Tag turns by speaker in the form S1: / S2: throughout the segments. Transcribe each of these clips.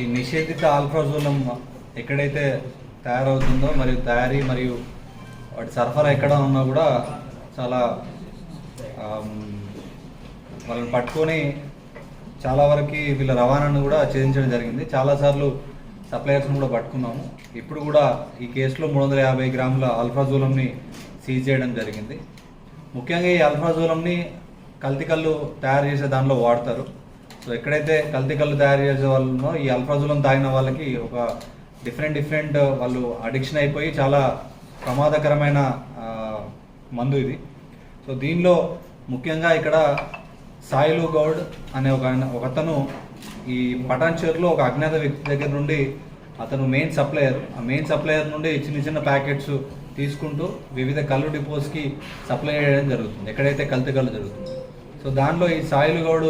S1: ఈ నిషేధిత ఆల్ఫ్రాజోలం ఎక్కడైతే తయారవుతుందో మరియు తయారీ మరియు వాటి సరఫరా ఎక్కడ ఉన్నా కూడా చాలా వాళ్ళని పట్టుకొని చాలా వరకు వీళ్ళ రవాణాను కూడా ఛేదించడం జరిగింది. చాలాసార్లు సప్లయర్స్ని కూడా పట్టుకున్నాము. ఇప్పుడు కూడా ఈ కేసులో మూడు వందల యాభై గ్రాముల అల్ఫాజోలంని సీజ్ చేయడం జరిగింది. ముఖ్యంగా ఈ అల్ఫాజోలంని కల్తీ కళ్ళు తయారు చేసే దానిలో వాడతారు. సో ఎక్కడైతే కల్తీ కళ్ళు తయారు చేసే వాళ్ళనో ఈ అల్ఫాజోలం తాగిన వాళ్ళకి ఒక డిఫరెంట్ డిఫరెంట్ uh, వాళ్ళు అడిక్షన్ అయిపోయి చాలా ప్రమాదకరమైన మందు ఇది. సో దీనిలో ముఖ్యంగా ఇక్కడ సాయిలు గౌడ్ అనే ఒక ఒకతను ఈ పటాన్ ఈ ఒక అజ్ఞాత వ్యక్తి దగ్గర నుండి అతను మెయిన్ సప్లయర్ ఆ మెయిన్ సప్లయర్ నుండి చిన్న చిన్న ప్యాకెట్స్ తీసుకుంటూ వివిధ కళ్ళు డిపోస్కి సప్లై చేయడం జరుగుతుంది. ఎక్కడైతే కల్తీ కళ్ళు జరుగుతుంది. సో దానిలో ఈ సాయిలు గౌడ్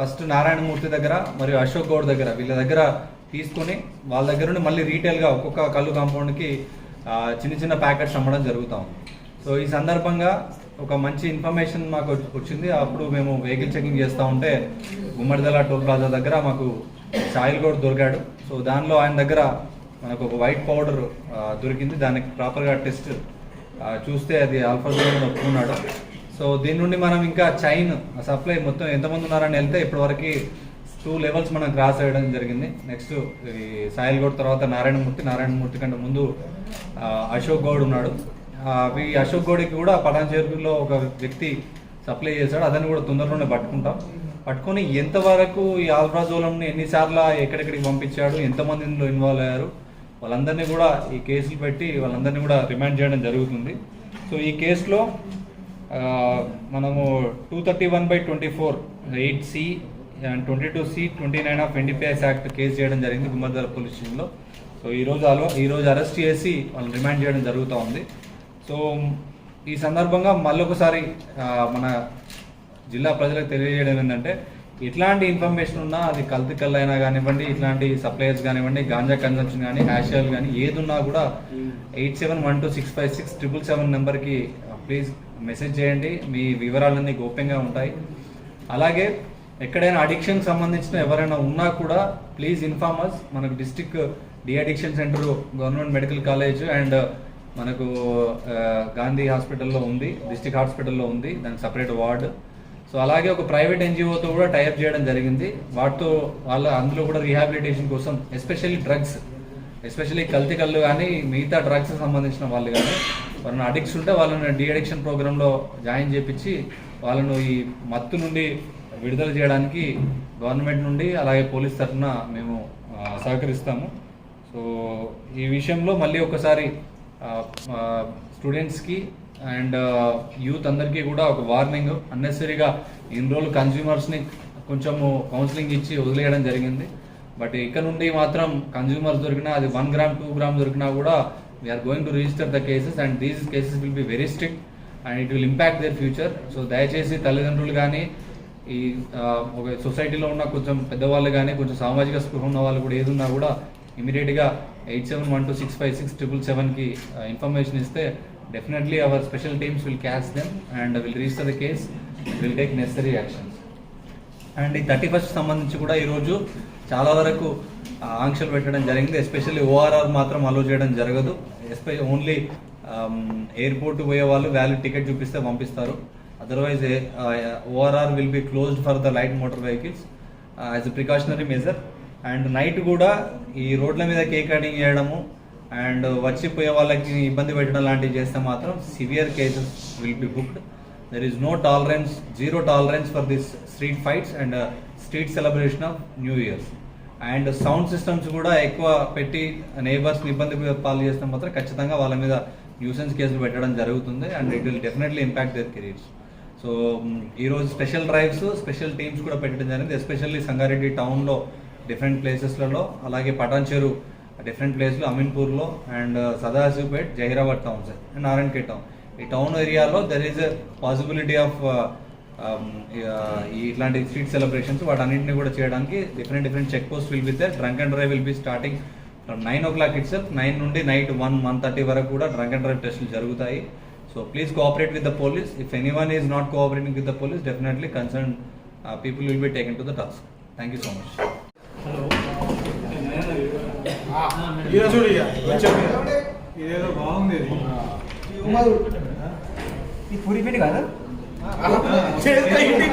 S1: ఫస్ట్ నారాయణమూర్తి దగ్గర మరియు అశోక్ గౌడ్ దగ్గర వీళ్ళ దగ్గర తీసుకొని వాళ్ళ దగ్గర నుండి మళ్ళీ రీటైల్గా ఒక్కొక్క కళ్ళు కాంపౌండ్కి చిన్న చిన్న ప్యాకెట్స్ అమ్మడం జరుగుతూ ఉంది. సో ఈ సందర్భంగా ఒక మంచి ఇన్ఫర్మేషన్ మాకు వచ్చింది. అప్పుడు మేము వెహికల్ చెకింగ్ చేస్తూ ఉంటే గుమ్మడిదల టోల్ ప్లాజా దగ్గర మాకు సాయిల్ గౌడ్ దొరికాడు. సో దానిలో ఆయన దగ్గర మనకు ఒక వైట్ పౌడర్ దొరికింది. దానికి ప్రాపర్గా టెస్ట్ చూస్తే అది ఆల్ఫాజోన్ ఒప్పుకున్నాడు. సో దీని నుండి మనం ఇంకా చైన్ సప్లై మొత్తం ఎంతమంది ఉన్నారని వెళ్తే ఇప్పటివరకు టూ లెవెల్స్ మనం క్రాస్ అయ్యడం జరిగింది. నెక్స్ట్ ఈ సాయిల్ గౌడ్ తర్వాత నారాయణమూర్తి. నారాయణమూర్తి కంటే ముందు అశోక్ గౌడ్ ఉన్నాడు. ఈ అశోక్ గౌడ్కి కూడా పటాన్చేరులో ఒక వ్యక్తి సప్లై చేశాడు. అతన్ని కూడా తొందరలోనే పట్టుకుంటాం. పట్టుకొని ఎంతవరకు ఈ ఆల్ఫ్రాజోలంని ఎన్నిసార్లు ఎక్కడెక్కడికి పంపించాడు ఎంతమంది ఇందులో ఇన్వాల్వ్ అయ్యారు వాళ్ళందరినీ కూడా ఈ కేసులు పెట్టి వాళ్ళందరినీ కూడా రిమాండ్ చేయడం జరుగుతుంది. సో ఈ కేసులో మనము two thirty one by twenty four eight C and twenty two C twenty nine of NDPS act case చేయడం జరిగింది గుమ్మర్దల పోలీస్ స్టేషన్లో. సో ఈరోజు అలో ఈరోజు అరెస్ట్ చేసి వాళ్ళని రిమాండ్ చేయడం జరుగుతూ ఉంది. సో ఈ సందర్భంగా మళ్ళొకసారి మన జిల్లా ప్రజలకు తెలియజేయడం ఏంటంటే ఇట్లాంటి ఇన్ఫర్మేషన్ ఉన్నా అది కల్తీ అయినా కానివ్వండి ఇట్లాంటి సప్లయర్స్ కానివ్వండి గాంజా కన్సంప్షన్ కానీ హ్యాష్ ఆయిల్ కానీ ఏది ఉన్నా కూడా eight seven one two six five six triple seven నెంబర్కి ప్లీజ్ మెసేజ్ చేయండి. మీ వివరాలన్నీ గోప్యంగా ఉంటాయి. అలాగే ఎక్కడైనా అడిక్షన్ సంబంధించిన ఎవరైనా ఉన్నా కూడా ప్లీజ్ ఇన్ఫార్మ్ అస్ మనకు district de addiction centre government medical college and మనకు గాంధీ హాస్పిటల్లో ఉంది డిస్టిక్ హాస్పిటల్లో ఉంది. దానికి సపరేట్ వార్డ్. సో అలాగే ఒక ప్రైవేట్ ఎన్జిఓతో కూడా టైప్ చేయడం జరిగింది. వాటితో వాళ్ళ అందులో కూడా రీహాబిలిటేషన్ కోసం ఎస్పెషల్లీ డ్రగ్స్ ఎస్పెషల్లీ కల్తీ కళ్ళు కానీ మిగతా డ్రగ్స్ సంబంధించిన వాళ్ళు కానీ వాళ్ళని అడిక్ట్స్ ఉంటే వాళ్ళని డి అడిక్షన్ ప్రోగ్రాంలో జాయిన్ చేపించి వాళ్ళను ఈ మత్తు నుండి విడుదల చేయడానికి గవర్నమెంట్ నుండి అలాగే పోలీస్ తరఫున మేము సహకరిస్తాము. సో ఈ విషయంలో మళ్ళీ ఒకసారి స్టూడెంట్స్కి అండ్ యూత్ అందరికీ కూడా ఒక వార్నింగ్ అన్నెసరీగా ఇన్ని రోజులు కన్జ్యూమర్స్ని కొంచెము కౌన్సిలింగ్ ఇచ్చి వదిలేయడం జరిగింది. బట్ ఇక్కడ నుండి మాత్రం కన్జ్యూమర్స్ దొరికినా అది వన్ గ్రామ్ టూ గ్రామ్ దొరికినా కూడా we are going to register the cases and these cases will be very strict and it will impact their future so దయచేసి తల్లిదండ్రులు కానీ ఈ ఒక సొసైటీలో ఉన్న కొంచెం పెద్దవాళ్ళు కానీ కొంచెం సామాజిక స్పృహ ఉన్న వాళ్ళు కూడా ఏదున్నా కూడా ఇమీడియట్గా eight seven one two six five six triple సెవెన్కి ఇన్ఫర్మేషన్ ఇస్తే definitely our special teams will catch them and will register the case will take necessary action and ఈ థర్టీ ఫస్ట్ సంబంధించి కూడా ఈరోజు చాలా వరకు ఆంక్షలు పెట్టడం జరిగింది. ఎస్పెషల్లీ ఓఆర్ఆర్ మాత్రం అలో చేయడం జరగదు. ఎస్పె ఓన్లీ ఎయిర్పోర్ట్ పోయే వాళ్ళు వ్యాలిడ్ టికెట్ చూపిస్తే పంపిస్తారు. Otherwise ORR will be closed for the light motor vehicles as a precautionary measure. And night కూడా ఈ రోడ్ల మీద కేక్ కటింగ్ చేయడము అండ్ వచ్చిపోయే వాళ్ళకి ఇబ్బంది పెట్టడం లాంటివి చేస్తే మాత్రం severe cases will be booked. There is no tolerance zero tolerance for this street fights and street celebration of new years and sound systems కూడా ఎక్కువ పెట్టి నైబర్స్ని ఇబ్బంది పాలు చేస్తే మాత్రం ఖచ్చితంగా వాళ్ళ మీద న్యూసెన్స్ కేసులు పెట్టడం జరుగుతుంది and it will definitely impact their careers so ఈరోజు స్పెషల్ డ్రైవ్స్ స్పెషల్ టీమ్స్ కూడా పెట్టడం జరిగింది. ఎస్పెషల్లీ సంగారెడ్డి టౌన్లో డిఫరెంట్ ప్లేసెస్లలో అలాగే పటాన్చెరు డిఫరెంట్ ప్లేస్లో అమీన్పూర్లో and uh, Sadashivpet Zaheerabad towns and Narayankhed town ఈ టౌన్ ఏరియాలో there is a possibility of ఈ ఇట్లాంటి స్ట్రీట్ సెలబ్రేషన్స్ వాటన్నింటినీ కూడా చేయడానికి different different check post will be there. Drunk and drive will be starting from nine o'clock it's nine నుండి night one one thirty వరకు కూడా డ్రంక్ అండ్ డ్రైవ్ టెస్టులు జరుగుతాయి. So please cooperate with the police if anyone is not cooperating with the police definitely concern people will be taken to the task thank you so much
S2: ఇదేదో బాగుంది ఇది.
S3: ఈ పూరి పిండి కాదు
S2: చేస్తా ఇంటికి